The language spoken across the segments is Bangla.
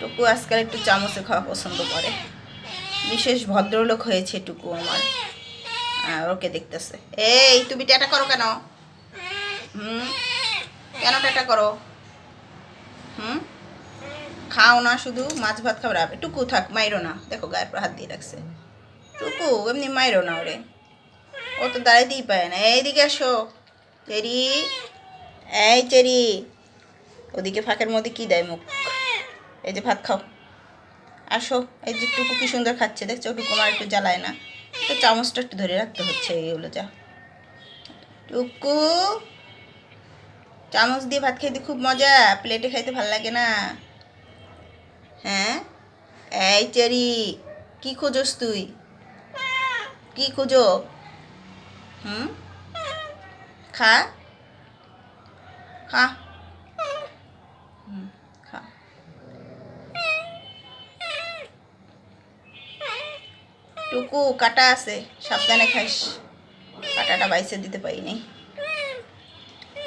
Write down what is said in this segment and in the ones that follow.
টুকু আজকাল একটু চামচে খাওয়া পছন্দ করে। বিশেষ ভদ্রলোক হয়েছে টুকু আমার। আর ওকে দেখতেছে। এই, তুমি টেটা করো কেন? হুম? কেন টেটা করো? হুম? খাও না শুধু, মাছ ভাত খাবার আবে, টুকু থাক, মাইরো না। দেখো গায়ের পর হাত দিয়ে রাখছে। টুকু, এমনি মাইরো না ওরে। ও তো দাঁড়াইতেই পারে না। এইদিকে আসো। চেরি। এই চেরি। ওদিকে ফাঁকের মধ্যে কি দেয় মুখ? এই যে ভাত খাও। আসো, এই যে টুকু কি সুন্দর খাচ্ছে, দেখছ? টুকু আমার একটু জ্বালায় না। তো চামচটা একটু ধরে রাখতে হচ্ছে এইগুলো, যা। টুকু, চামচ দিয়ে ভাত খাইতে খুব মজা, প্লেটে খাইতে ভালো লাগে না। হ্যাঁ? এই চেরি, কি খোঁজস তুই? কি খোঁজো? হুম? খা। খা হুম, খা টুকু, কাটা আছে, সাবধানে খাইস। কাটাটা বাইসে দিতে পারিনি।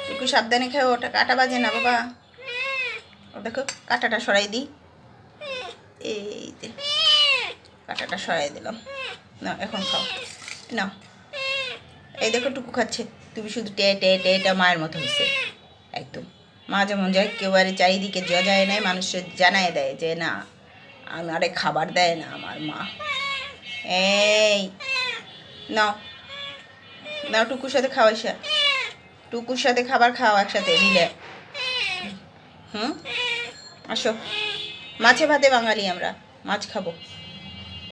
টুকু, সাবধানে খাও, ওটা কাটা বাজে না বাবা। দেখো, কাটাটা সরাই দিই। এই যে, কাটাটা সরাই দিলাম। না এখন খাও। না এই দেখো, টুকু খাচ্ছে। তুমি শুধু টে টে টে, টা মায়ের মতো হয়েছে একদম। মা যেমন যায়, কেউ আরে চারিদিকে যায় নাই, মানুষের জানায় দেয় যে না আমারে খাবার দেয় না আমার মা। এই, নাও। নাও টুকুর সাথে খাওয়াইসা টুকুর সাথে খাবার খাও একসাথে, মিলে। হুম? আসো। মাছে ভাতে বাঙালি আমরা, মাছ খাব।